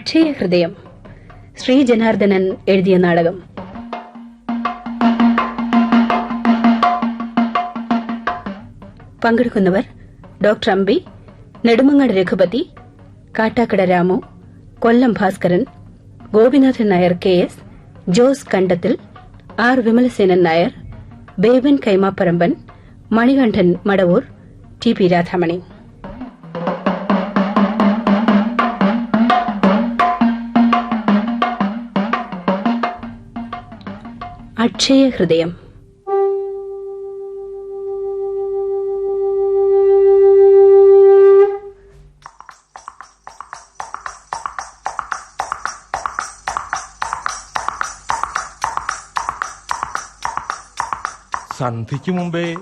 അക്ഷയ ഹൃദയം. ശ്രീ ജനാർദ്ദനൻ എഴുതിയ നാടകം. പങ്കെടുക്കുന്നവർ doctor Ambi Nedumangad Raghupathi Kattakkada Ramu Kollam Bhaskaran Gopinathan Nair K. S. Jose Kandathil R. Vimalasenan Nair Beban Kaimaparamban Manikandan Madavoor T. P. Radhamani. Akshaya ഹൃദയം സന്ധിക്ക് മുമ്പേ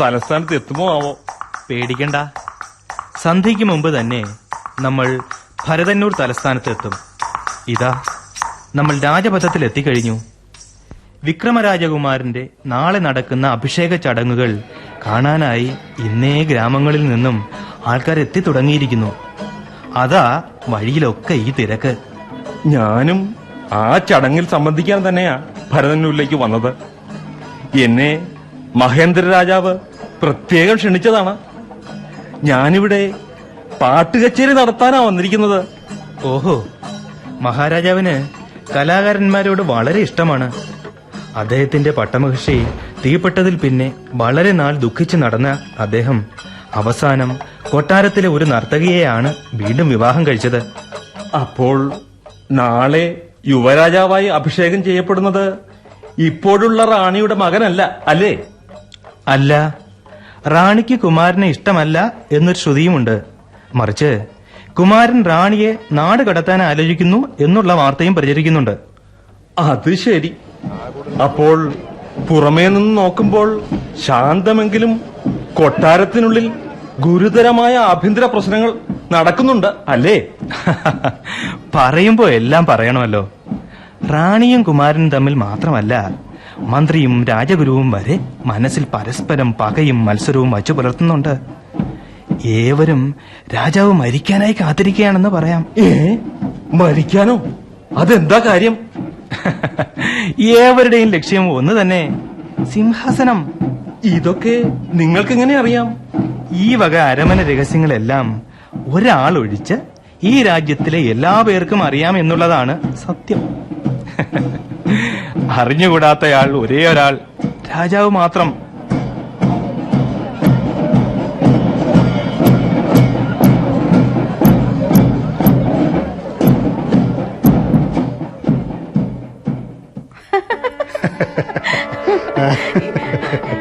തലസ്ഥാനത്ത് എത്തുമോ ആവോ? പേടിക്കണ്ട. സന്ധ്യയ്ക്ക് മുമ്പ് തന്നെ നമ്മൾ ഭരതന്നൂർ തലസ്ഥാനത്ത് എത്തും. ഇതാ നമ്മൾ രാജപഥത്തിൽ എത്തിക്കഴിഞ്ഞു. വിക്രമരാജകുമാരന്റെ നാളെ നടക്കുന്ന അഭിഷേക ചടങ്ങുകൾ കാണാനായി ഇന്നേ ഗ്രാമങ്ങളിൽ നിന്നും ആൾക്കാർ എത്തി തുടങ്ങിയിരിക്കുന്നു. അതാ വഴിയിലൊക്കെ ഈ തിരക്ക്. ഞാനും ആ ചടങ്ങിൽ സംബന്ധിക്കാൻ തന്നെയാ ഭരതന്നൂരിലേക്ക് വന്നത്. എന്നെ മഹേന്ദ്ര രാജാവ് പ്രത്യേകം ക്ഷണിച്ചതാണ്. ഞാനിവിടെ പാട്ട് കച്ചേരി നടത്താനാ വന്നിരിക്കുന്നത്. ഓഹോ മഹാരാജാവിന് കലാകാരന്മാരോട് വളരെ ഇഷ്ടമാണ്. അദ്ദേഹത്തിന്റെ പട്ടമഹിഷി തീപ്പെട്ടതിൽ പിന്നെ വളരെ നാൾ ദുഃഖിച്ച് നടന്ന അദ്ദേഹം അവസാനം കൊട്ടാരത്തിലെ ഒരു നർത്തകിയെയാണ് വീണ്ടും വിവാഹം കഴിച്ചത്. അപ്പോൾ നാളെ യുവരാജാവായി അഭിഷേകം ചെയ്യപ്പെടുന്നത് ഇപ്പോഴുള്ള റാണിയുടെ മകനല്ല അല്ലേ? അല്ല റാണിക്ക് കുമാരനെ ഇഷ്ടമല്ല എന്നൊരു ശ്രുതിയുമുണ്ട്. മറിച്ച് കുമാരൻ റാണിയെ നാട് കടത്താൻ ആലോചിക്കുന്നു എന്നുള്ള വാർത്തയും പ്രചരിക്കുന്നുണ്ട്. അത് ശരി. അപ്പോൾ പുറമേ നിന്ന് നോക്കുമ്പോൾ ശാന്തമെങ്കിലും കൊട്ടാരത്തിനുള്ളിൽ ഗുരുതരമായ ആഭ്യന്തര പ്രശ്നങ്ങൾ നടക്കുന്നുണ്ട് അല്ലേ? പറയുമ്പോ എല്ലാം പറയണമല്ലോ. റാണിയും കുമാരനും തമ്മിൽ മാത്രമല്ല മന്ത്രിയും രാജഗുരുവും വരെ മനസ്സിൽ പരസ്പരം പകയും മത്സരവും വച്ചു പുലർത്തുന്നുണ്ട്. ഏവരും രാജാവ് മരിക്കാനായി കാത്തിരിക്കുകയാണെന്ന് പറയാം. ഏ? മരിക്കാനോ? അതെന്താ കാര്യം? ഏവരുടെയും ലക്ഷ്യം ഒന്ന് തന്നെ. സിംഹാസനം. ഇതൊക്കെ നിങ്ങൾക്ക് എങ്ങനെ അറിയാം? ഈ വക അരമന രഹസ്യങ്ങളെല്ലാം ഒരാൾ ഒഴിച്ച് ഈ രാജ്യത്തിലെ എല്ലാ പേർക്കും അറിയാം എന്നുള്ളതാണ് സത്യം. അറിഞ്ഞുകൂടാത്തയാൾ ഒരേ ഒരാൾ. രാജാവ് മാത്രം.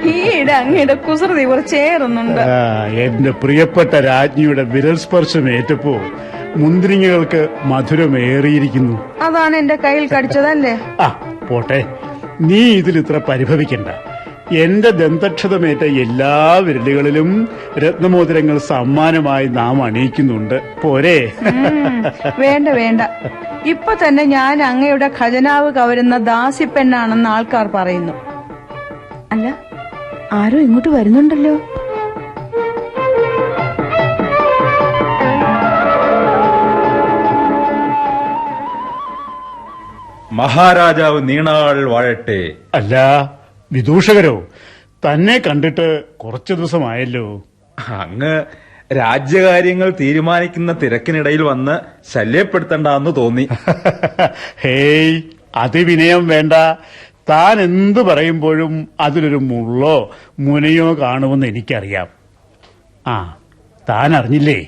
ഈയിടെ അങ്ങയുടെ കുസൃതി കുറച്ചേറുന്നുണ്ട് എന്റെ പ്രിയപ്പെട്ട രാജ്ഞിയുടെ വിരൽ സ്പർശം ഏറ്റപ്പോ മുന്തിരിങ്ങകൾക്ക് മധുരമേറിയിരിക്കുന്നു. അതാണ് എന്റെ കയ്യിൽ കടിച്ചതല്ലേ? ആ പോട്ടെ. നീ ഇതിൽ ഇത്ര പരിഭവിക്കണ്ട. എന്റെ ദന്തക്ഷതമേറ്റ എല്ലാ വിരലുകളിലും രത്നമോതിരങ്ങൾ സമ്മാനമായി നാം അണിയിക്കുന്നുണ്ട്. പോരെ. വേണ്ട വേണ്ട. ഇപ്പൊ തന്നെ ഞാൻ അങ്ങയുടെ ഖജനാവ് കവരുന്ന ദാസിപ്പെണ്ണാണെന്ന് ആൾക്കാർ പറയുന്നു. അല്ല ആരോ ഇങ്ങോട്ട് വരുന്നുണ്ടല്ലോ. മഹാരാജാവ് നീണാൾ വാഴട്ടെ. അല്ല വിദൂഷകരോ തന്നെ കണ്ടിട്ട് കുറച്ചു ദിവസമായല്ലോ. അങ്ങ് രാജ്യകാര്യങ്ങൾ തീരുമാനിക്കുന്ന തിരക്കിനിടയിൽ വന്ന് ശല്യപ്പെടുത്തണ്ടെന്ന് തോന്നി. ഹേയ് അതിവിനയം വേണ്ട. താൻ എന്ത് പറയുമ്പോഴും അതിലൊരു മുള്ളോ മുനയോ കാണുമെന്ന് എനിക്കറിയാം. ആ താൻ അറിഞ്ഞില്ലേ?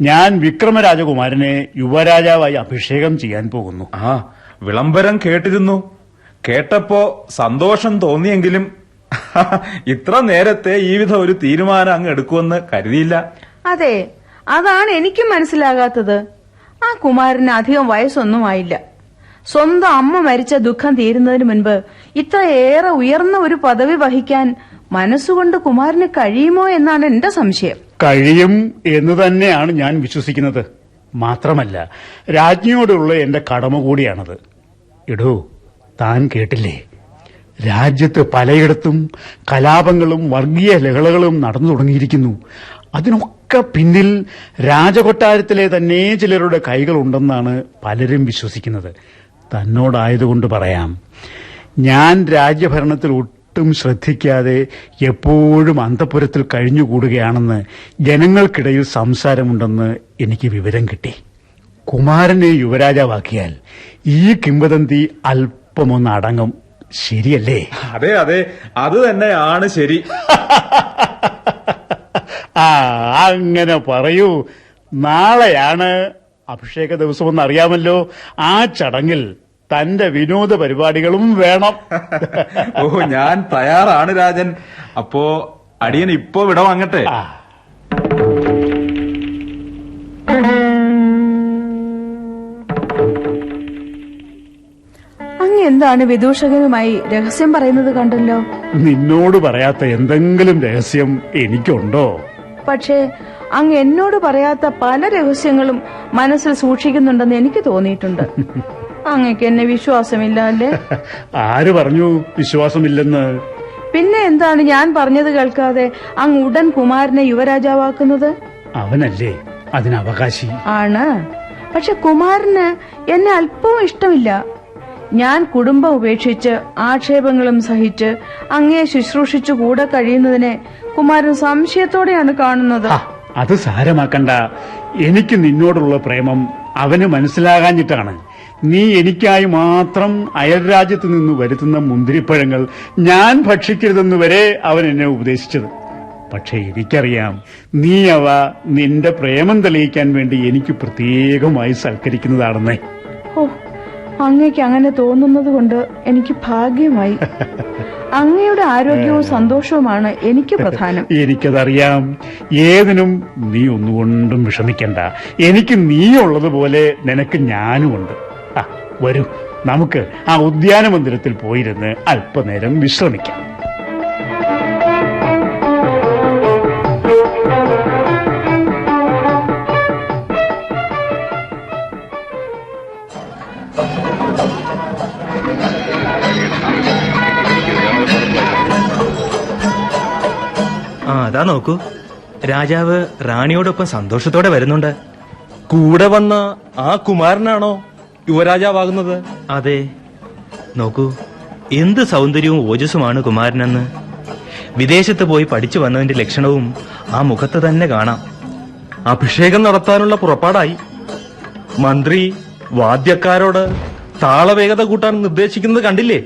ഞാൻ വിക്രമരാജകുമാരനെ യുവരാജാവായി അഭിഷേകം ചെയ്യാൻ പോകുന്നു. ആ വിളംബരം കേട്ടിരുന്നു. കേട്ടപ്പോ സന്തോഷം തോന്നിയെങ്കിലും ഇത്ര നേരത്തെ ഈ വിധം ഒരു തീരുമാനം അങ്ങ് എടുക്കുമെന്ന് കരുതിയില്ല. അതെ അതാണ് എനിക്കും മനസ്സിലാകാത്തത്. ആ കുമാരന് അധികം വയസ്സൊന്നും ആയില്ല. സ്വന്തം അമ്മ മരിച്ച ദുഃഖം തീരുന്നതിന് മുൻപ് ഇത്രയേറെ ഉയർന്ന ഒരു പദവി വഹിക്കാൻ മനസ്സുകൊണ്ട് കുമാരന് കഴിയുമോ എന്നാണ് എന്റെ സംശയം. കഴിയും എന്ന് തന്നെയാണ് ഞാൻ വിശ്വസിക്കുന്നത്. മാത്രമല്ല രാജ്ഞിയോടുള്ള എന്റെ കടമ കൂടിയാണത്. ഇടൂ താൻ കേട്ടില്ലേ? രാജ്യത്ത് പലയിടത്തും കലാപങ്ങളും വർഗീയ ലഹളകളും നടന്നു തുടങ്ങിയിരിക്കുന്നു. അതിനൊക്കെ പിന്നിൽ രാജകൊട്ടാരത്തിലെ തന്നെ ചിലരുടെ കൈകളുണ്ടെന്നാണ് പലരും വിശ്വസിക്കുന്നത്. തന്നോടായതുകൊണ്ട് പറയാം. ഞാൻ രാജ്യഭരണത്തിൽ ഒട്ടും ശ്രദ്ധിക്കാതെ എപ്പോഴും അന്തപുരത്തിൽ കഴിഞ്ഞുകൂടുകയാണെന്ന് ജനങ്ങൾക്കിടയിൽ സംസാരമുണ്ടെന്ന് എനിക്ക് വിവരം കിട്ടി. കുമാരനെ യുവരാജാവാക്കിയാൽ ഈ കിംവദന്തി അല്പമൊന്ന് അടങ്ങും. ശരിയല്ലേ? അതെ അതെ. അത് തന്നെയാണ് ശരി. ആ അങ്ങനെ പറയൂ. നാളെയാണ് അഭിഷേക ദിവസമെന്ന് അറിയാമല്ലോ. ആ ചടങ്ങിൽ തന്റെ വിനോദ പരിപാടികളും വേണം. ഓ ഞാൻ തയ്യാറാണ് രാജൻ. അപ്പോ അടിയൻ ഇപ്പോ വിട വാങ്ങട്ടെ. അങ്ങ് എന്താണ് വിദൂഷകനുമായി രഹസ്യം പറയുന്നത് കണ്ടല്ലോ? നിന്നോട് പറയാത്ത എന്തെങ്കിലും രഹസ്യം എനിക്കുണ്ടോ? പക്ഷേ അങ്ങ് എന്നോട് പറയാത്ത പല രഹസ്യങ്ങളും മനസ്സിൽ സൂക്ഷിക്കുന്നുണ്ടെന്ന് എനിക്ക് തോന്നിയിട്ടുണ്ട്. അങ്ങക്ക് എന്നെ വിശ്വാസമില്ല അല്ലേ? ആര് പറഞ്ഞു വിശ്വാസമില്ലെന്ന്? പിന്നെ എന്താണ് ഞാൻ പറഞ്ഞത് കേൾക്കാതെ അങ്ങ് ഉടൻ കുമാരനെ യുവരാജാവാക്കുന്നത്? അവനല്ലേ അതിനവകാശി. ആണ്. പക്ഷെ കുമാരന് എന്നെ അല്പവും ഇഷ്ടമില്ല. ഞാൻ കുടുംബം ഉപേക്ഷിച്ച് ആക്ഷേപങ്ങളും സഹിച്ച് അങ്ങേ ശുശ്രൂഷിച്ചു കൂടെ കഴിയുന്നതിനെ കുമാരൻ സംശയത്തോടെയാണ് കാണുന്നത്. അത് സാരമാക്കണ്ട. എനിക്ക് നിന്നോടുള്ള പ്രേമം അവന് മനസ്സിലാകാഞ്ഞിട്ടാണ്. നീ എനിക്കായി മാത്രം അയൽരാജ്യത്ത് നിന്ന് വരുത്തുന്ന മുന്തിരിപ്പഴങ്ങൾ ഞാൻ ഭക്ഷിക്കരുതെന്ന് വരെ അവൻ എന്നെ ഉപദേശിച്ചത്. പക്ഷേ എനിക്കറിയാം നീ അവ നിന്റെ പ്രേമം തെളിയിക്കാൻ വേണ്ടി എനിക്ക് പ്രത്യേകമായി സൽക്കരിക്കുന്നതാണെന്നേ. ഓ അങ്ങയ്ക്ക് അങ്ങനെ തോന്നുന്നത് കൊണ്ട് എനിക്ക് ഭാഗ്യമായി. അങ്ങയുടെ ആരോഗ്യവും സന്തോഷവുമാണ് എനിക്ക് പ്രധാനം. എനിക്കതറിയാം. ഏതിനും നീ ഒന്നുകൊണ്ടും വിഷമിക്കണ്ട. എനിക്ക് നീ ഉള്ളതുപോലെ നിനക്ക് ഞാനുമുണ്ട്. ആ, വരൂ. നമുക്ക് ആ ഉദ്യാന മന്ദിരത്തിൽ പോയിരുന്ന് അല്പനേരം വിശ്രമിക്കാം. അതാ നോക്കൂ. രാജാവ് റാണിയോടൊപ്പം സന്തോഷത്തോടെ വരുന്നുണ്ട്. കൂടെ വന്ന ആ കുമാരനാണോ യുവരാജാവാകുന്നത്? അതെ. നോക്കൂ എന്ത് സൗന്ദര്യവും ഓജസ്സുമാണ് കുമാരനെന്ന്. വിദേശത്ത് പോയി പഠിച്ചു വന്നതിന്റെ ലക്ഷണവും ആ മുഖത്ത് തന്നെ കാണാം. അഭിഷേകം നടത്താനുള്ള പുറപ്പാടായി. മന്ത്രി വാദ്യക്കാരോട് താളവേഗത കൂട്ടാൻ നിർദ്ദേശിക്കുന്നത് കണ്ടില്ലേ?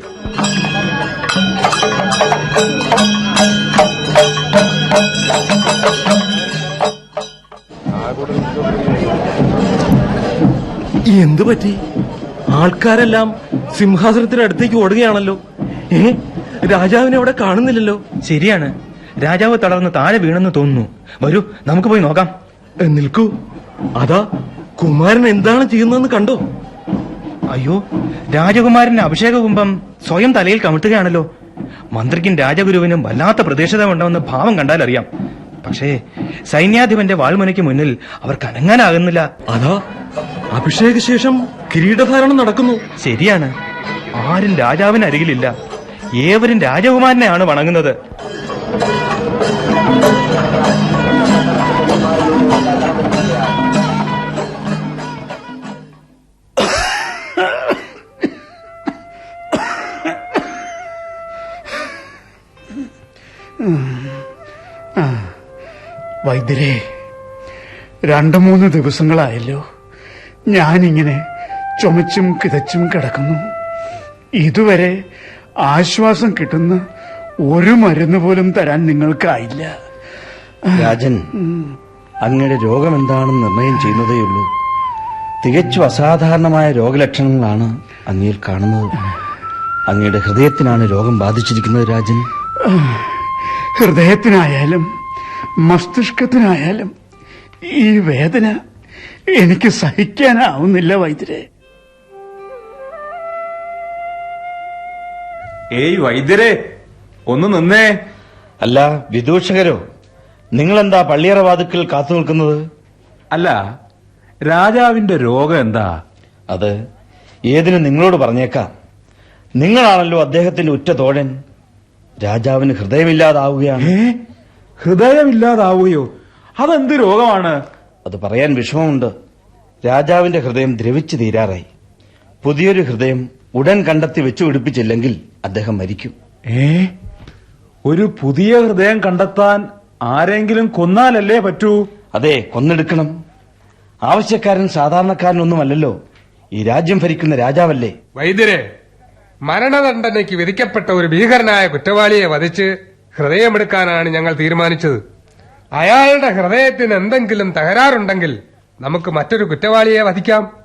എന്തു പറ്റി? ആൾക്കാരെല്ലാം സിംഹാസനത്തിനടുത്തേക്ക് ഓടുകയാണല്ലോ. ഏ? രാജാവിനെ അവിടെ കാണുന്നില്ലല്ലോ. ശരിയാണ്. രാജാവ് തളർന്ന് താഴെ വീണെന്ന് തോന്നുന്നു. വരൂ നമുക്ക് പോയി നോക്കാം. നിൽക്കൂ. അതാ കുമാരൻ എന്താണ് ചെയ്യുന്നതെന്ന് കണ്ടോ? അയ്യോ രാജകുമാരന്റെ അഭിഷേക കുംഭം സ്വയം തലയിൽ കമിഴ്ത്തുകയാണല്ലോ. മന്ത്രിക്കും രാജഗുരുവിനും വല്ലാത്ത പ്രതീക്ഷത ഉണ്ടെന്ന് ഭാവം കണ്ടാൽ അറിയാം. പക്ഷേ സൈന്യാധിപന്റെ വാൾമുനയ്ക്ക് മുന്നിൽ അവർക്ക് അനങ്ങാനാകുന്നില്ല അതാ അഭിഷേക ശേഷം കിരീടധാരണം നടക്കുന്നു. ശരിയാണ്. ആരും രാജാവിന് അരികിലില്ല ഏവരും രാജകുമാരനെയാണ് വണങ്ങുന്നത്. വൈദ്യരെ രണ്ടു മൂന്ന് ദിവസങ്ങളായല്ലോ. ഞാനിങ്ങനെ ചുമച്ചും കിതച്ചും കിടക്കുന്നു. ഇതുവരെ ആശ്വാസം കിട്ടുന്ന ഒരു മരുന്ന് പോലും തരാൻ നിങ്ങൾക്കായില്ല. രാജൻ അങ്ങയുടെ രോഗം എന്താണെന്ന് നിർണയം ചെയ്യുന്നതേയുള്ളൂ തികച്ചും അസാധാരണമായ രോഗലക്ഷണങ്ങളാണ് അങ്ങയിൽ കാണുന്നത്. അങ്ങയുടെ ഹൃദയത്തിനാണ് രോഗം ബാധിച്ചിരിക്കുന്നത് രാജൻ. ഹൃദയത്തിനായാലും മസ്തിഷ്കത്തിനായാലും ഈ വേദന എനിക്ക് സഹിക്കാനാവുന്നില്ല വൈദ്യരെ. ഏയ് വൈദ്യരെ ഒന്ന് നിന്നേ. അല്ല വിദൂഷകരോ? നിങ്ങളെന്താ പള്ളിയറ വാതുക്കൽ കാത്തു നിൽക്കുന്നത്? അല്ല രാജാവിന്റെ രോഗം എന്താ? അത് ഏതിനും നിങ്ങളോട് പറഞ്ഞേക്കാം. നിങ്ങളാണല്ലോ അദ്ദേഹത്തിന്റെ ഉറ്റ തോഴൻ. രാജാവിന് ഹൃദയമില്ലാതാവുകയാണ്. ഹൃദയമില്ലാതാവുകയോ? അതെന്ത് രോഗമാണ്? അത് പറയാൻ വിഷമമുണ്ട്. രാജാവിന്റെ ഹൃദയം ദ്രവിച്ചു തീരാറായി. പുതിയൊരു ഹൃദയം ഉടൻ കണ്ടെത്തി വെച്ചു പിടിപ്പിച്ചില്ലെങ്കിൽ അദ്ദേഹം മരിക്കും. ഏ? ഒരു പുതിയ ഹൃദയം കണ്ടെത്താൻ ആരെങ്കിലും കൊന്നാലല്ലേ പറ്റൂ? അതെ കൊന്നെടുക്കണം. ആവശ്യക്കാരൻ സാധാരണക്കാരനൊന്നുമല്ലല്ലോ. ഈ രാജ്യം ഭരിക്കുന്ന രാജാവല്ലേ? വൈദ്യരെ മരണദണ്ഡനയ്ക്ക് വിധിക്കപ്പെട്ട ഒരു ഭീകരനായ കുറ്റവാളിയെ വധിച്ച് ഹൃദയമെടുക്കാനാണ് ഞങ്ങൾ തീരുമാനിച്ചത്. അയാളുടെ ഹൃദയത്തിന് എന്തെങ്കിലും തകരാറുണ്ടെങ്കിൽ നമുക്ക് മറ്റൊരു കുറ്റവാളിയെ വധിക്കാം.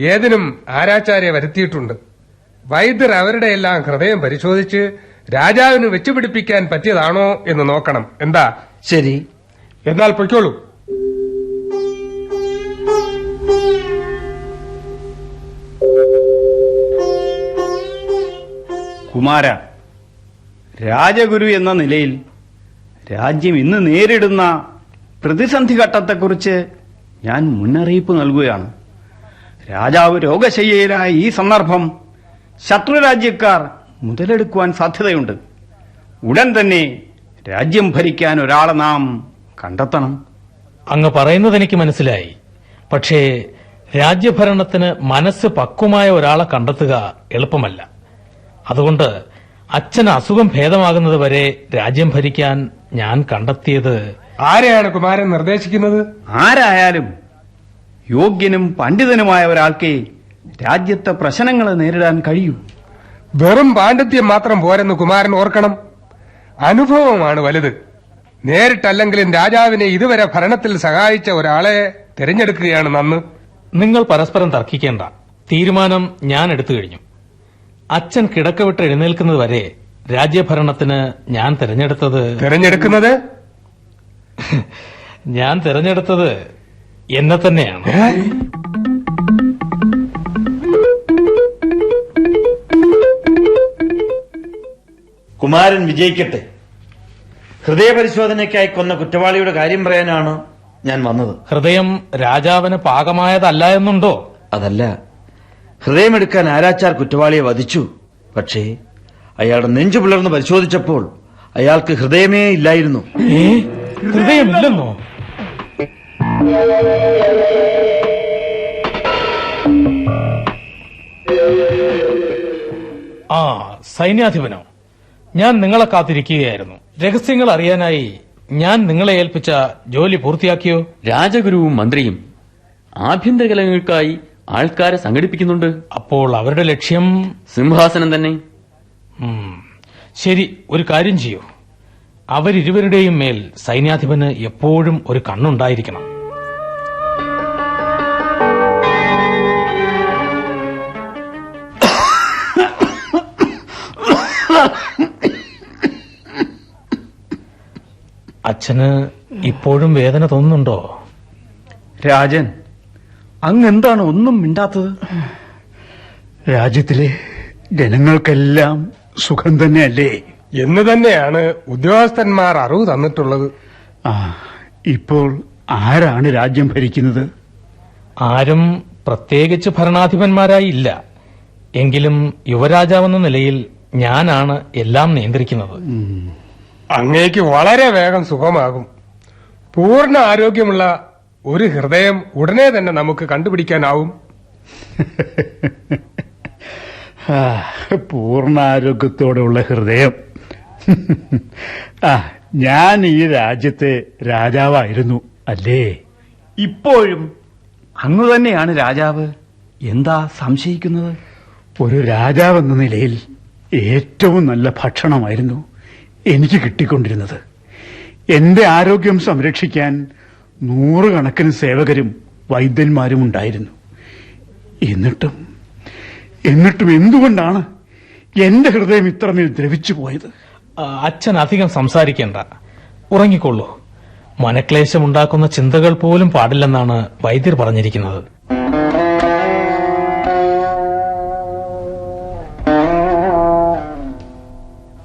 ഏതിനും ആരാചാര്യെ വരുത്തിയിട്ടുണ്ട്. വൈദ്യർ അവരുടെ എല്ലാം ഹൃദയം പരിശോധിച്ച് രാജാവിന് വെച്ചുപിടിപ്പിക്കാൻ പറ്റിയതാണോ എന്ന് നോക്കണം. എന്താ? ശരി. എന്നാൽ പൊയ്ക്കോളൂ. കുമാര രാജഗുരു എന്ന നിലയിൽ രാജ്യം ഇന്ന് നേരിടുന്ന പ്രതിസന്ധി ഘട്ടത്തെക്കുറിച്ച് ഞാൻ മുന്നറിയിപ്പ് നൽകുകയാണ്. രാജാവ് രോഗശയ്യയിലായ ഈ സന്ദർഭം ശത്രുരാജ്യക്കാർ മുതലെടുക്കുവാൻ സാധ്യതയുണ്ട്. ഉടൻ തന്നെ രാജ്യം ഭരിക്കാൻ ഒരാളെ നാം കണ്ടെത്തണം. അങ്ങ് പറയുന്നത് എനിക്ക് മനസ്സിലായി. പക്ഷേ രാജ്യഭരണത്തിന് മനസ്സ് പക്വമായ ഒരാളെ കണ്ടെത്തുക എളുപ്പമല്ല. അതുകൊണ്ട് അച്ഛന് അസുഖം ഭേദമാകുന്നത് വരെ രാജ്യം ഭരിക്കാൻ ഞാൻ കണ്ടെത്തിയത് ആരെയാണ് കുമാരൻ നിർദ്ദേശിക്കുന്നത്? ആരായാലും യോഗ്യനും പണ്ഡിതനുമായ ഒരാൾക്ക് രാജ്യത്തെ പ്രശ്നങ്ങളെ നേരിടാൻ കഴിയും. വെറും പാണ്ഡിത്യം മാത്രം പോരെന്ന് കുമാരൻ ഓർക്കണം. അനുഭവമാണ് വലുത്. നേരിട്ടല്ലെങ്കിലും രാജാവിനെ ഇതുവരെ ഭരണത്തിൽ സഹായിച്ച ഒരാളെ തിരഞ്ഞെടുക്കുകയാണ് നന്ന്. നിങ്ങൾ പരസ്പരം തർക്കിക്കേണ്ട. തീരുമാനം ഞാൻ എടുത്തു കഴിഞ്ഞു. അച്ഛൻ കിടക്ക വിട്ട് എഴുന്നേൽക്കുന്നത് വരെ രാജ്യഭരണത്തിന് ഞാൻ തിരഞ്ഞെടുത്തത് തിരഞ്ഞെടുക്കുന്നത്? ഞാൻ തിരഞ്ഞെടുത്തത് എന്നെ തന്നെയാണ്. കുമാരൻ വിജയിക്കട്ടെ. ഹൃദയപരിശോധനയ്ക്കായി കൊന്ന കുറ്റവാളിയുടെ കാര്യം പറയാനാണ് ഞാൻ വന്നത്. ഹൃദയം രാജാവിന് പാകമായതല്ല എന്നുണ്ടോ? അതല്ല. ഹൃദയമെടുക്കാൻ ആരാച്ചാർ കുറ്റവാളിയെ വധിച്ചു. പക്ഷേ അയാളുടെ നെഞ്ചു പിളർന്ന് പരിശോധിച്ചപ്പോൾ അയാൾക്ക് ഹൃദയമേ ഇല്ലായിരുന്നു. ഹൃദയമില്ലെന്നോ? ആ സൈന്യാധിപനോ ഞാൻ നിങ്ങളെ കാത്തിരിക്കുകയായിരുന്നു. രഹസ്യങ്ങൾ അറിയാനായി ഞാൻ നിങ്ങളെ ഏൽപ്പിച്ച ജോലി പൂർത്തിയാക്കിയോ? രാജഗുരുവും മന്ത്രിയും ആഭ്യന്തര കലകൾക്കായി ആൾക്കാരെ സംഘടിപ്പിക്കുന്നുണ്ട്. അപ്പോൾ അവരുടെ ലക്ഷ്യം? സിംഹാസനം തന്നെ. ഉം, ശരി ഒരു കാര്യം ചെയ്യൂ. അവരിരുവരുടെയും മേൽ സൈന്യാധിപന് എപ്പോഴും ഒരു കണ്ണുണ്ടായിരിക്കണം. അച്ഛന് ഇപ്പോഴും വേദന തോന്നുന്നുണ്ടോ? രാജൻ അങ്ങ് എന്താണ് ഒന്നും മിണ്ടാത്തത്? രാജ്യത്തിലെ ജനങ്ങൾക്കെല്ലാം സുഖം തന്നെയല്ലേ? എന്ന് തന്നെയാണ് ഉദ്യോഗസ്ഥന്മാർ അറിവ് തന്നിട്ടുള്ളത്. ആ ഇപ്പോൾ ആരാണ് രാജ്യം ഭരിക്കുന്നത്? ആരും പ്രത്യേകിച്ച് ഭരണാധിപന്മാരായി ഇല്ല. എങ്കിലും യുവരാജാവെന്ന നിലയിൽ ഞാനാണ് എല്ലാം നിയന്ത്രിക്കുന്നത്. അങ്ങേക്ക് വളരെ വേഗം സുഖമാകും. പൂർണ ആരോഗ്യമുള്ള ഒരു ഹൃദയം ഉടനെ തന്നെ നമുക്ക് കണ്ടുപിടിക്കാനാവും. പൂർണാരോഗ്യത്തോടെയുള്ള ഹൃദയം. ആ ഞാൻ ഈ രാജ്യത്തെ രാജാവായിരുന്നു അല്ലേ? ഇപ്പോഴും അങ്ങ് തന്നെയാണ് രാജാവ്. എന്താ സംശയിക്കുന്നത്? ഒരു രാജാവെന്ന നിലയിൽ ഏറ്റവും നല്ല ഭക്ഷണമായിരുന്നു എനിക്ക് കിട്ടിക്കൊണ്ടിരുന്നത്. എന്റെ ആരോഗ്യം സംരക്ഷിക്കാൻ നൂറുകണക്കിന് സേവകരും വൈദ്യന്മാരും ഉണ്ടായിരുന്നു. എന്നിട്ടും എന്നിട്ടും എന്തുകൊണ്ടാണ് എന്റെ ഹൃദയം ഇത്രമേൽ ദ്രവിച്ചു പോയത്? അച്ഛൻ അധികം സംസാരിക്കേണ്ട. ഉറങ്ങിക്കൊള്ളൂ. മനക്ലേശമുണ്ടാക്കുന്ന ചിന്തകൾ പോലും പാടില്ലെന്നാണ് വൈദ്യർ പറഞ്ഞിരിക്കുന്നത്.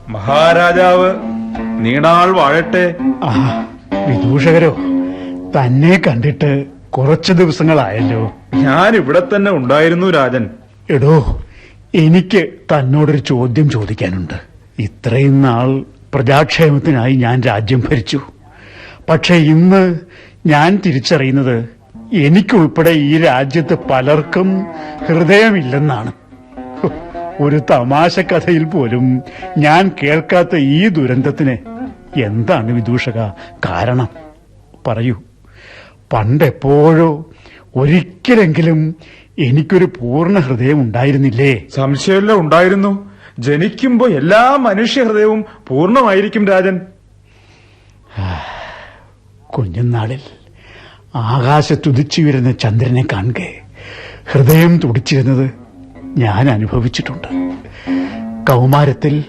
മഹാരാജാവ് നീണാൾ വാഴട്ടെ. ആ വിദൂഷകരോ? തന്നെ കണ്ടിട്ട് കുറച്ചു ദിവസങ്ങളായല്ലോ. ഞാൻ ഇവിടെ തന്നെ ഉണ്ടായിരുന്നു രാജൻ. എടോ എനിക്ക് തന്നോടൊരു ചോദ്യം ചോദിക്കാനുണ്ട്. ഇത്രയും നാൾ പ്രജാക്ഷേമത്തിനായി ഞാൻ രാജ്യം ഭരിച്ചു. പക്ഷെ ഇന്ന് ഞാൻ തിരിച്ചറിയുന്നത് എനിക്കുൾപ്പെടെ ഈ രാജ്യത്ത് പലർക്കും ഹൃദയമില്ലെന്നാണ്. ഒരു തമാശ കഥയിൽ പോലും ഞാൻ കേൾക്കാത്ത ഈ ദുരന്തത്തിന് എന്താണ് വിദൂഷക കാരണം? പറയൂ. പണ്ടെപ്പോഴോ ഒരിക്കലെങ്കിലും എനിക്കൊരു പൂർണ ഹൃദയം ഉണ്ടായിരുന്നില്ലേ? സംശയമില്ല ഉണ്ടായിരുന്നു. ജനിക്കുമ്പോ എല്ലാ മനുഷ്യ ഹൃദയവും പൂർണമായിരിക്കും രാജൻ. കുഞ്ഞുനാളിൽ ആകാശത്തുദിച്ചു വരുന്ന ചന്ദ്രനെ കാണുക. ഹൃദയം തുടിച്ചിരുന്നത് ഞാൻ അനുഭവിച്ചിട്ടുണ്ട്. കൗമാരത്തിൽ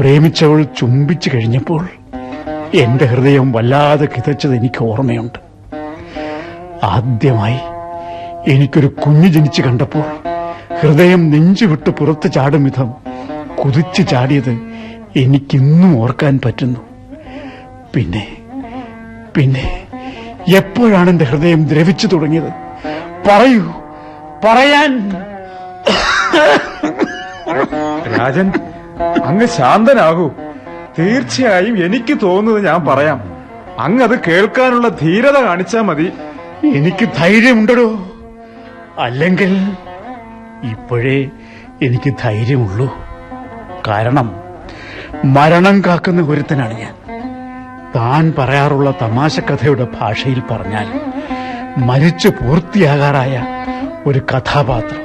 പ്രേമിച്ചവൾ ചുംബിച്ചു കഴിഞ്ഞപ്പോൾ എന്റെ ഹൃദയം വല്ലാതെ കിതച്ചത് എനിക്ക് ഓർമ്മയുണ്ട്. ആദ്യമായി എനിക്കൊരു കുഞ്ഞു ജനിച്ചു കണ്ടപ്പോൾ ഹൃദയം നെഞ്ചുവിട്ട് പുറത്തു ചാടും വിധം കുതിച്ചു ചാടിയത് എനിക്കിന്നും ഓർക്കാൻ പറ്റുന്നു. പിന്നെ പിന്നെ എപ്പോഴാണ് എന്റെ ഹൃദയം ദ്രവിച്ചു തുടങ്ങിയത്? പറയൂ പറയാൻ. രാജൻ അങ്ങ് ശാന്തനാകൂ. തീർച്ചയായും എനിക്ക് തോന്നുന്നത് ഞാൻ പറയാം. അങ്ങ് അത് കേൾക്കാനുള്ള ധീരത കാണിച്ചാൽ മതി. എനിക്ക് ധൈര്യമുണ്ടോ അല്ലെങ്കിൽ ഇപ്പോഴേ എനിക്ക് ധൈര്യമുള്ളൂ. കാരണം മരണം കാക്കുന്ന ഒരുത്തനാണ് ഞാൻ. താൻ പറയാറുള്ള തമാശ കഥയുടെ ഭാഷയിൽ പറഞ്ഞാൽ മരിച്ചു പൂർത്തിയാകാറായ ഒരു കഥാപാത്രം.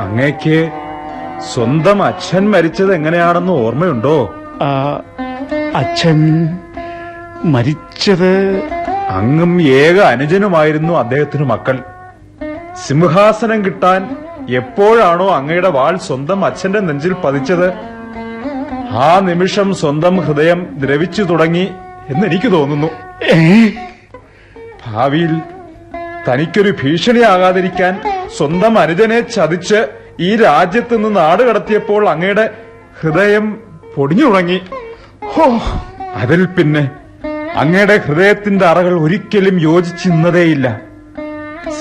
അങ്ങേക്ക് സ്വന്തം അച്ഛൻ മരിച്ചത് എങ്ങനെയാണെന്ന് ഓർമ്മയുണ്ടോ? അച്ഛൻ മരിച്ചത് അങ്ങും ഏക അനുജനുമായിരുന്നു അദ്ദേഹത്തിന് മക്കൾ. സിംഹാസനം കിട്ടാൻ എപ്പോഴാണോ അങ്ങയുടെ വാൾ സ്വന്തം അച്ഛന്റെ നെഞ്ചിൽ പതിച്ചത്? ആ നിമിഷം സ്വന്തം ഹൃദയം ദ്രവിച്ചു തുടങ്ങി എന്ന് എനിക്ക് തോന്നുന്നു ഭാവിയിൽ തനിക്കൊരു ഭീഷണിയാകാതിരിക്കാൻ സ്വന്തം അനുജനെ ചതിച്ച് ഈ രാജ്യത്ത് നിന്ന് നാട് കടത്തിയപ്പോൾ അങ്ങയുടെ ഹൃദയം പൊടിഞ്ഞു തുടങ്ങി ഹോ. അതിൽ പിന്നെ അങ്ങയുടെ ഹൃദയത്തിന്റെ അറകൾ ഒരിക്കലും യോജിച്ചിരുന്നതേയില്ല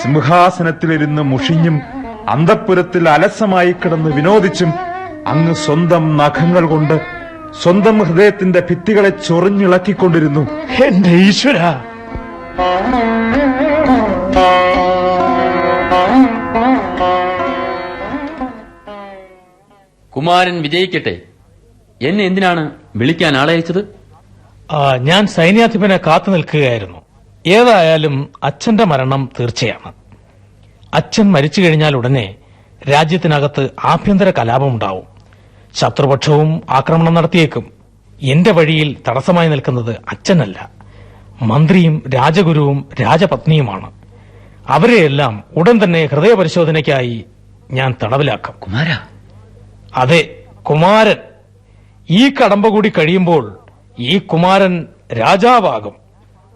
സിംഹാസനത്തിലിരുന്ന് മുഷിഞ്ഞും അന്തപ്പുരത്തിൽ അലസമായി കിടന്ന് വിനോദിച്ചും അങ്ങ് സ്വന്തം നഖങ്ങൾ കൊണ്ട് സ്വന്തം ഹൃദയത്തിന്റെ ഭിത്തികളെ ചൊറിഞ്ഞിളക്കിക്കൊണ്ടിരുന്നു. എന്റെ ഈശ്വര. കുമാരൻ വിജയിക്കട്ടെ. എന്നെ എന്തിനാണ് വിളിക്കാൻ ആളയച്ചത്? ഞാൻ സൈന്യാധിപനെ കാത്തു നിൽക്കുകയായിരുന്നു. ഏതായാലും അച്ഛന്റെ മരണം തീർച്ചയാണ്. അച്ഛൻ മരിച്ചു കഴിഞ്ഞാൽ ഉടനെ രാജ്യത്തിനകത്ത് ആഭ്യന്തര കലാപമുണ്ടാവും. ശത്രുപക്ഷവും ആക്രമണം നടത്തിയേക്കും. എന്റെ വഴിയിൽ തടസ്സമായി നിൽക്കുന്നത് അച്ഛനല്ല. മന്ത്രിയും രാജഗുരുവും രാജപത്നിയുമാണ്. അവരെയെല്ലാം ഉടൻ തന്നെ ഹൃദയപരിശോധനയ്ക്കായി ഞാൻ തടവിലാക്കും. കുമാര. അതെ കുമാരൻ. ഈ കടമ്പ കൂടി കഴിയുമ്പോൾ ഈ കുമാരൻ രാജാവാകും.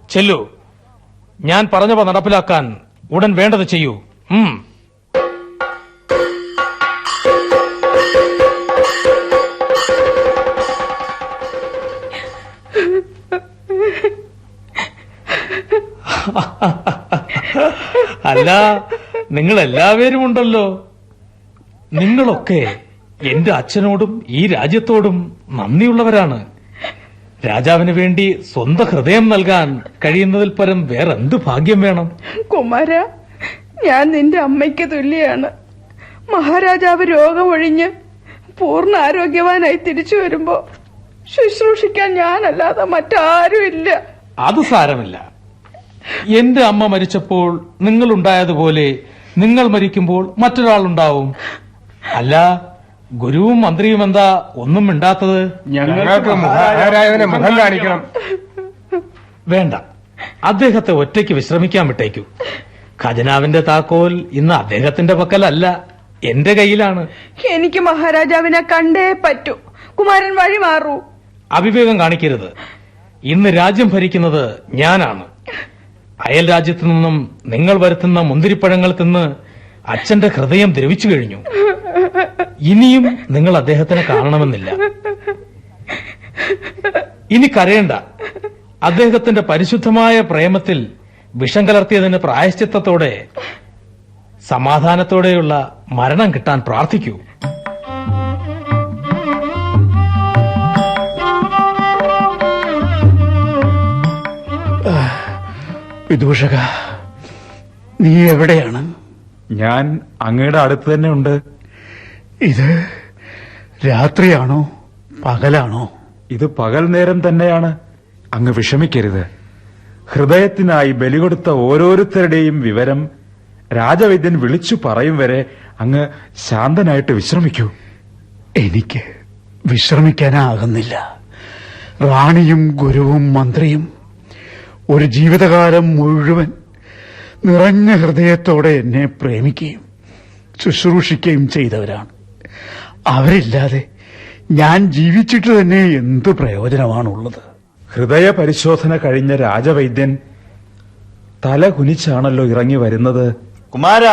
ചെല്ലു. ഞാൻ പറഞ്ഞവ നടപ്പിലാക്കാൻ ഉടൻ വേണ്ടത് ചെയ്യൂ. ഉം. അല്ല നിങ്ങൾ എല്ലാവരും ഉണ്ടല്ലോ. നിങ്ങളൊക്കെ എന്റെ അച്ഛനോടും ഈ രാജ്യത്തോടും നന്ദിയുള്ളവരാണ്. രാജാവിന് വേണ്ടി സ്വന്തം ഹൃദയം നൽകാൻ കഴിയുന്നതിൽ പരം വേറെന്ത് ഭാഗ്യം വേണം? കുമാര ഞാൻ നിന്റെ അമ്മയ്ക്ക് തുല്യാണ്. മഹാരാജാവ് രോഗമൊഴിഞ്ഞ് പൂർണ ആരോഗ്യവാനായി തിരിച്ചു വരുമ്പോ ശുശ്രൂഷിക്കാൻ ഞാനല്ലാതെ മറ്റാരും ഇല്ല അത് സാരമില്ല. എന്റെ അമ്മ മരിച്ചപ്പോൾ നിങ്ങൾ ഉണ്ടായതുപോലെ നിങ്ങൾ മരിക്കുമ്പോൾ മറ്റൊരാളുണ്ടാവും. അല്ല ഗുരുവും മന്ത്രിയും എന്താ ഒന്നും മിണ്ടാത്തത്? ഞങ്ങൾക്ക് മഹാരാജാവിനെ മുഖം കാണിക്കണം. വേണ്ട. അദ്ദേഹത്തെ ഒറ്റയ്ക്ക് വിശ്രമിക്കാൻ വിട്ടേക്കൂ. ഖജനാവിന്റെ താക്കോൽ ഇന്ന് അദ്ദേഹത്തിന്റെ പക്കലല്ല എന്റെ കയ്യിലാണ്. എനിക്ക് മഹാരാജാവിനെ കണ്ടേ പറ്റൂ. കുമാരൻ വഴി മാറൂ. അവിവേകം കാണിക്കരുത്. ഇന്ന് രാജ്യം ഭരിക്കുന്നത് ഞാനാണ്. അയൽ രാജ്യത്തു നിന്നും നിങ്ങൾ വരുത്തുന്ന മുന്തിരിപ്പഴങ്ങൾ തിന്ന് അച്ഛന്റെ ഹൃദയം ദ്രവിച്ചു കഴിഞ്ഞു. ഇനിയും നിങ്ങൾ അദ്ദേഹത്തിനെ കാണണമെന്നില്ല. ഇനി കരയണ്ട. അദ്ദേഹത്തിന്റെ പരിശുദ്ധമായ പ്രേമത്തിൽ വിഷം കലർത്തിയതിന് പ്രായശ്ചിത്തത്തോടെ സമാധാനത്തോടെയുള്ള മരണം കിട്ടാൻ പ്രാർത്ഥിക്കൂ. വിദൂഷക നീ എവിടെയാണ്? ഞാൻ അങ്ങയുടെ അടുത്ത് തന്നെ ഉണ്ട്. ഇത് രാത്രിയാണോ? പകലാണോ? ഇത് പകൽ നേരം തന്നെയാണ്. അങ്ങ് വിഷമിക്കരുത്. ഹൃദയത്തിനായി ബലികൊടുത്ത ഓരോരുത്തരുടെയും വിവരം രാജവൈദ്യൻ വിളിച്ചു പറയും വരെ അങ്ങ് ശാന്തനായിട്ട് വിശ്രമിക്കൂ. എനിക്ക് വിശ്രമിക്കാനാകുന്നില്ല. റാണിയും ഗുരുവും മന്ത്രിയും ഒരു ജീവിതകാലം മുഴുവൻ നിറഞ്ഞ ഹൃദയത്തോടെ എന്നെ പ്രേമിക്കുകയും ശുശ്രൂഷിക്കുകയും ചെയ്തവരാണ്. അവരില്ലാതെ ഞാൻ ജീവിച്ചിട്ട് തന്നെ എന്ത് പ്രയോജനമാണുള്ളത്? ഹൃദയ പരിശോധന കഴിഞ്ഞ രാജവൈദ്യൻ തല കുനിച്ചാണല്ലോ ഇറങ്ങി വരുന്നത്. കുമാര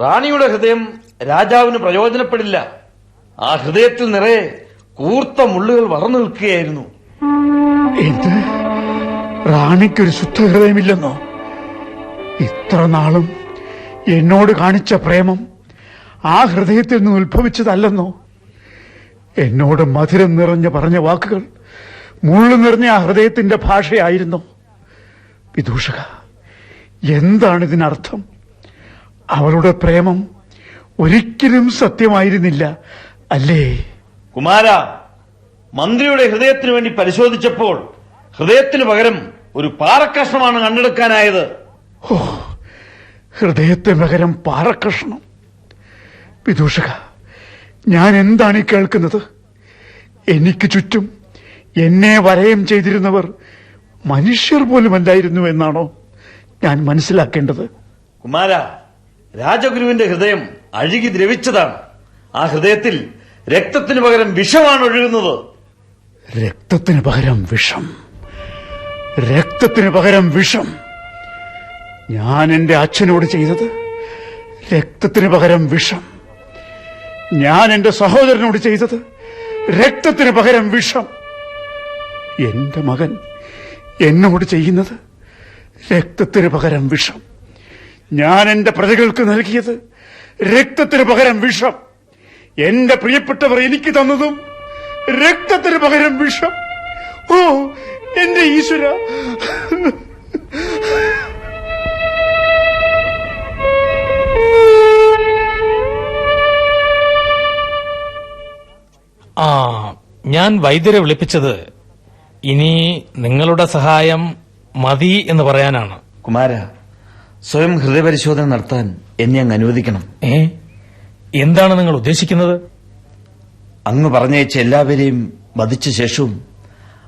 റാണിയുടെ ഹൃദയം രാജാവിന് പ്രയോജനപ്പെടില്ല. ആ ഹൃദയത്തിൽ നിറയെ കൂർത്ത മുള്ളുകൾ വളർന്നു നിൽക്കുകയായിരുന്നു. എന്ത്? റാണിക്കൊരു ശുദ്ധഹൃദയമില്ലെന്നോ? ഇത്ര നാളും എന്നോട് കാണിച്ച പ്രേമം ആ ഹൃദയത്തിൽ നിന്ന് ഉത്ഭവിച്ചതല്ലെന്നോ? എന്നോട് മധുരം നിറഞ്ഞ പറഞ്ഞ വാക്കുകൾ മുള്ളു നിറഞ്ഞ ആ ഹൃദയത്തിന്റെ ഭാഷയായിരുന്നു. വിദൂഷക എന്താണ് ഇതിനർത്ഥം അവളുടെ പ്രേമം ഒരിക്കലും സത്യമായിരുന്നില്ല അല്ലേ? കുമാര മന്ത്രിയുടെ ഹൃദയത്തിന് വേണ്ടി പരിശോധിച്ചപ്പോൾ ഹൃദയത്തിന് പകരം ഒരു പാറക്കഷ്ണമാണ് കണ്ടെടുക്കാനായത് ഓ ഹൃദയത്തിന് പകരം പാറക്കഷ്ണം. വിദൂഷക ഞാൻ എന്താണ് ഈ കേൾക്കുന്നത്? എനിക്ക് ചുറ്റും എന്നെ വരയം ചെയ്തിരുന്നവർ മനുഷ്യർ പോലുമല്ലായിരുന്നു എന്നാണോ ഞാൻ മനസ്സിലാക്കേണ്ടത്? കുമാര രാജഗുരുവിന്റെ ഹൃദയം അഴുകി ദ്രവിച്ചതാണ്. ആ ഹൃദയത്തിൽ രക്തത്തിന് പകരം വിഷമാണ് ഒഴുകുന്നത്. രക്തത്തിന് പകരം വിഷം. രക്തത്തിന് പകരം വിഷം. ഞാൻ എന്റെ അച്ഛനോട് ചെയ്തത് രക്തത്തിന് പകരം വിഷം. ഞാൻ എന്റെ സഹോദരനോട് ചെയ്തത് രക്തത്തിന് പകരം വിഷം. എന്റെ മകൻ എന്നോട് ചെയ്യുന്നത് രക്തത്തിന് പകരം വിഷം. ഞാൻ എന്റെ പ്രജകൾക്ക് നൽകിയത് രക്തത്തിന് പകരം വിഷം. എന്റെ പ്രിയപ്പെട്ടവർ എനിക്ക് തന്നതും രക്തത്തിന് പകരം വിഷം. ഓ എന്റെ ഈശ്വര. ആ ഞാൻ വൈദ്യരെ വിളിപ്പിച്ചത് ഇനി നിങ്ങളുടെ സഹായം മതി എന്ന് പറയാനാണ്. കുമാര സ്വയം ഹൃദയപരിശോധന നടത്താൻ എന്നെ അങ്ങ് അനുവദിക്കണം. ഏ? എന്താണ് നിങ്ങൾ ഉദ്ദേശിക്കുന്നത്? അങ്ങ് പറഞ്ഞയച്ച എല്ലാവരെയും വധിച്ച ശേഷവും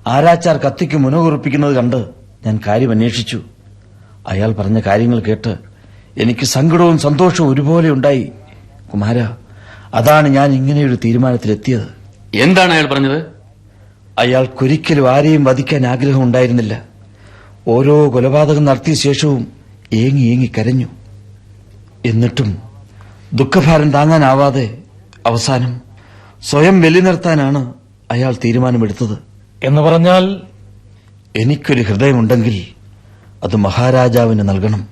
ആരാച്ചാർ കത്തിക്ക് മുനകുറിപ്പിക്കുന്നത് കണ്ട് ഞാൻ കാര്യം അന്വേഷിച്ചു. അയാൾ പറഞ്ഞ കാര്യങ്ങൾ കേട്ട് എനിക്ക് സങ്കടവും സന്തോഷവും ഒരുപോലെ ഉണ്ടായി. കുമാര അതാണ് ഞാൻ ഇങ്ങനെയൊരു തീരുമാനത്തിലെത്തിയത്. എന്താണ് അയാൾ പറഞ്ഞത്? അയാൾക്കൊരിക്കലും ആരെയും വധിക്കാൻ ആഗ്രഹം ഉണ്ടായിരുന്നില്ല. ഓരോ കൊലപാതകം നടത്തിയ ശേഷവും ഏങ്ങി ഏങ്ങി കരഞ്ഞു. എന്നിട്ടും ദുഃഖഭാരം താങ്ങാനാവാതെ അവസാനം സ്വയം വെല്ലി നിർത്താനാണ് അയാൾ തീരുമാനമെടുത്തത്. എന്ന് പറഞ്ഞാൽ എനിക്കൊരു ഹൃദയമുണ്ടെങ്കിൽ അത് മഹാരാജാവിന് നൽകണം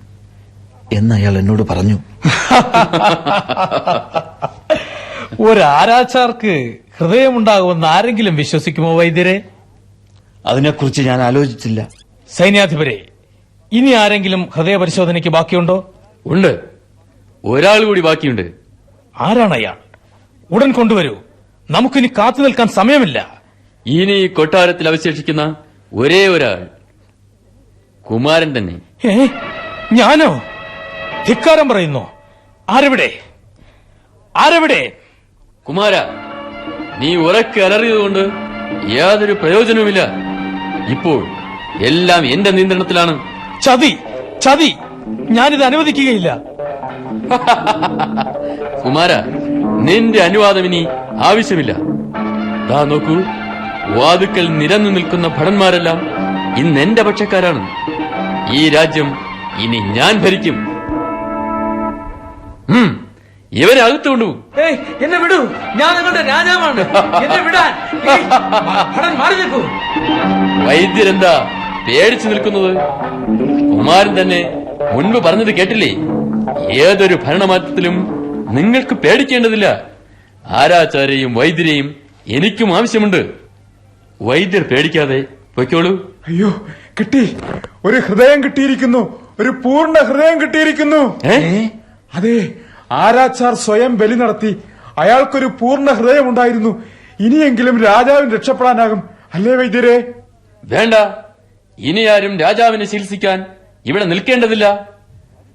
എന്ന് അയാൾ എന്നോട് പറഞ്ഞു. ഒരാരാച്ചാർക്ക് ഹൃദയമുണ്ടാകുമെന്ന് ആരെങ്കിലും വിശ്വസിക്കുമോ വൈദ്യരെ? അതിനെക്കുറിച്ച് ഞാൻ ആലോചിച്ചില്ല. സൈന്യാധിപരെ ഇനി ആരെങ്കിലും ഹൃദയ പരിശോധനയ്ക്ക് ബാക്കിയുണ്ടോ? ഉണ്ട്. ഒരാൾ കൂടി ബാക്കിയുണ്ട്. ആരാണ് അയാൾ? ഉടൻ കൊണ്ടുവരൂ. നമുക്കിനി കാത്തു നിൽക്കാൻ സമയമില്ല. ഇനി ഈ കൊട്ടാരത്തിൽ അവശേഷിക്കുന്ന ഒരേ ഒരാൾ കുമാരൻ തന്നെ. ഏ ഞാനോ? ധിക്കാരം പറയുന്നു. ആരെവിടെ? ആരെവിടെ? കുമാര നീ ഉറക്കെ അലറിയതുകൊണ്ട് യാതൊരു പ്രയോജനവുമില്ല. ഇപ്പോൾ എല്ലാം എന്റെ നിയന്ത്രണത്തിലാണ്. ചതി ചതി. ഞാനിത് അനുവദിക്കുകയില്ല. കുമാര നിന്റെ അനുവാദം ഇനി ആവശ്യമില്ല. താ നോക്കൂ വാതുക്കൽ നിരന്നു നിൽക്കുന്ന ഭടന്മാരെല്ലാം ഇന്ന് എന്റെ പക്ഷക്കാരാണ്. ഈ രാജ്യം ഇനി ഞാൻ ഭരിക്കും. ഉം, ഇവരെ അകത്ത് കൊണ്ടുപോകും. ഏയ് എന്നെ വിടൂ. ഞാൻ നിങ്ങളുടെ രാജാവാണ്. എന്നെ വിടാൻ. ഏയ്, മ- ഭടൻ മാറി നിൽക്കൂ. വൈദ്യരെന്താ പേടിച്ചു നിൽക്കുന്നത്? കുമാരൻ തന്നെ മുൻപ് പറഞ്ഞത് കേട്ടില്ലേ? ഏതൊരു ഭരണമാറ്റത്തിലും നിങ്ങൾക്ക് പേടിക്കേണ്ടതില്ല. ആരാചാരെയും വൈദ്യരെയും എനിക്കും ആവശ്യമുണ്ട്. വൈദ്യർ പേടിക്കാതെ പൊയ്ക്കോളൂ. അയ്യോ കിട്ടി. ഒരു ഹൃദയം കിട്ടിയിരിക്കുന്നു. ഒരു പൂർണ ഹൃദയം കിട്ടിയിരിക്കുന്നു. ഏ? അതെ ആരാച്ചാർ സ്വയം ബലി നടത്തി അയാൾക്കൊരു പൂർണ ഹൃദയം ഉണ്ടായിരുന്നു ഇനിയെങ്കിലും രാജാവിന് രക്ഷപ്പെടാനാകും. അല്ലേ വൈദ്യരെ? വേണ്ട. ഇനി ആരും രാജാവിനെ ചികിത്സിക്കാൻ ഇവിടെ നിൽക്കേണ്ടതില്ല.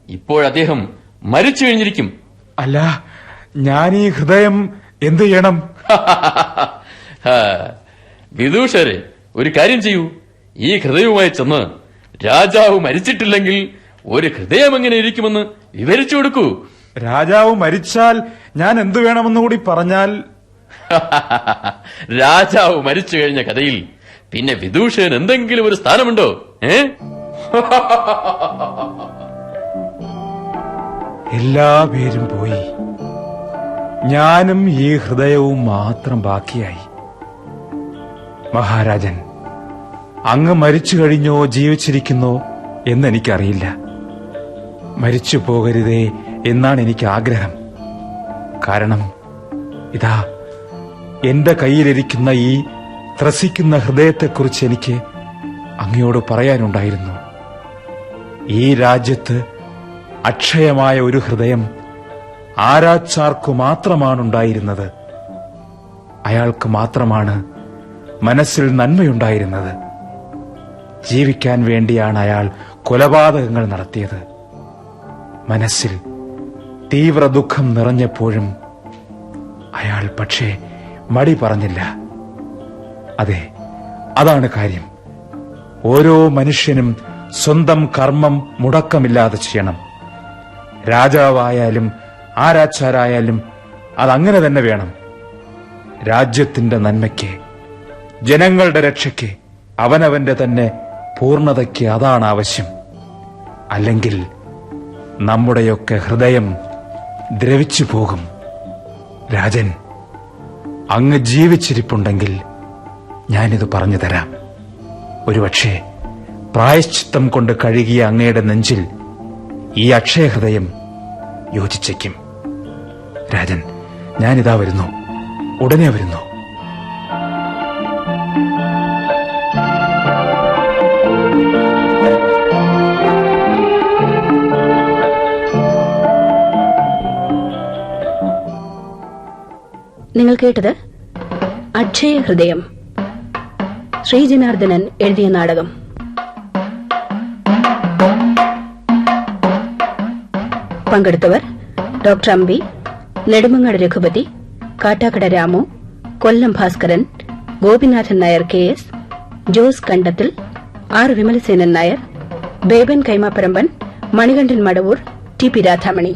ഇപ്പോഴദ്ദേഹം മരിച്ചു കഴിഞ്ഞിരിക്കും. അല്ല ഞാൻ ഈ ഹൃദയം എന്ത് ചെയ്യണം? വിദൂഷരെ ഒരു കാര്യം ചെയ്യൂ. ഈ ഹൃദയവുമായി ചെന്ന് രാജാവ് മരിച്ചിട്ടില്ലെങ്കിൽ ഒരു ഹൃദയം എങ്ങനെ ഇരിക്കുമെന്ന് വിവരിച്ചു കൊടുക്കൂ. രാജാവ് മരിച്ചാൽ ഞാൻ എന്തു വേണമെന്ന് കൂടി പറഞ്ഞാൽ? രാജാവ് മരിച്ചു കഴിഞ്ഞ കഥയിൽ പിന്നെ വിദൂഷകൻ എന്തെങ്കിലും ഒരു സ്ഥാനമുണ്ടോ? ഏ? എല്ലാ പേരും പോയി. ഞാനും ഈ ഹൃദയവും മാത്രം ബാക്കിയായി. മഹാരാജൻ അങ്ങ് മരിച്ചു കഴിഞ്ഞോ ജീവിച്ചിരിക്കുന്നോ എന്നെനിക്കറിയില്ല. മരിച്ചു പോകരുതേ എന്നാണ് എനിക്ക് ആഗ്രഹം. കാരണം ഇതാ എന്റെ കയ്യിലിരിക്കുന്ന ഈ ത്രസിക്കുന്ന ഹൃദയത്തെക്കുറിച്ച് എനിക്ക് അങ്ങയോട് പറയാനുണ്ടായിരുന്നു. ഈ രാജ്യത്ത് അക്ഷയമായ ഒരു ഹൃദയം ആരാച്ചാർക്കു മാത്രമാണുണ്ടായിരുന്നത്. അയാൾക്ക് മാത്രമാണ് മനസ്സിൽ നന്മയുണ്ടായിരുന്നത്. ജീവിക്കാൻ വേണ്ടിയാണ് അയാൾ കൊലപാതകങ്ങൾ നടത്തിയത്. മനസ്സിൽ തീവ്ര ദുഃഖം നിറഞ്ഞപ്പോഴും അയാൾ പക്ഷേ മടി പറഞ്ഞില്ല. അതെ അതാണ് കാര്യം. ഓരോ മനുഷ്യനും സ്വന്തം കർമ്മം മുടക്കമില്ലാതെ ചെയ്യണം. രാജാവായാലും ആരാച്ചാരായാലും അതങ്ങനെ തന്നെ വേണം. രാജ്യത്തിന്റെ നന്മയ്ക്ക് ജനങ്ങളുടെ രക്ഷയ്ക്ക് അവനവന്റെ തന്നെ പൂർണതയ്ക്ക് അതാണ് ആവശ്യം. അല്ലെങ്കിൽ നമ്മുടെയൊക്കെ ഹൃദയം ദ്രവിച്ചു പോകും. രാജൻ അങ്ങ് ജീവിച്ചിരിപ്പുണ്ടെങ്കിൽ ഞാനിത് പറഞ്ഞു തരാം. ഒരുപക്ഷെ പ്രായശ്ചിത്തം കൊണ്ട് കഴുകിയ അങ്ങയുടെ നെഞ്ചിൽ ഈ അക്ഷയഹൃദയം യോജിച്ചേക്കും. രാജൻ ഞാനിതാ വരുന്നു. ഉടനെ വരുന്നു. നിങ്ങൾ കേട്ടത് അക്ഷയ ഹൃദയം. ശ്രീജനാർദ്ദനൻ എഴുതിയ നാടകം. പങ്കെടുത്തവർ doctor Ambi Nedumangad Raghupathi Kattakkada Ramu Kollam Bhaskaran Gopinathan Nair K S Jose Kandathil R Vimalasenan Nair Beban Kaimapparamban Manikandan Madavoor T P Radhamani.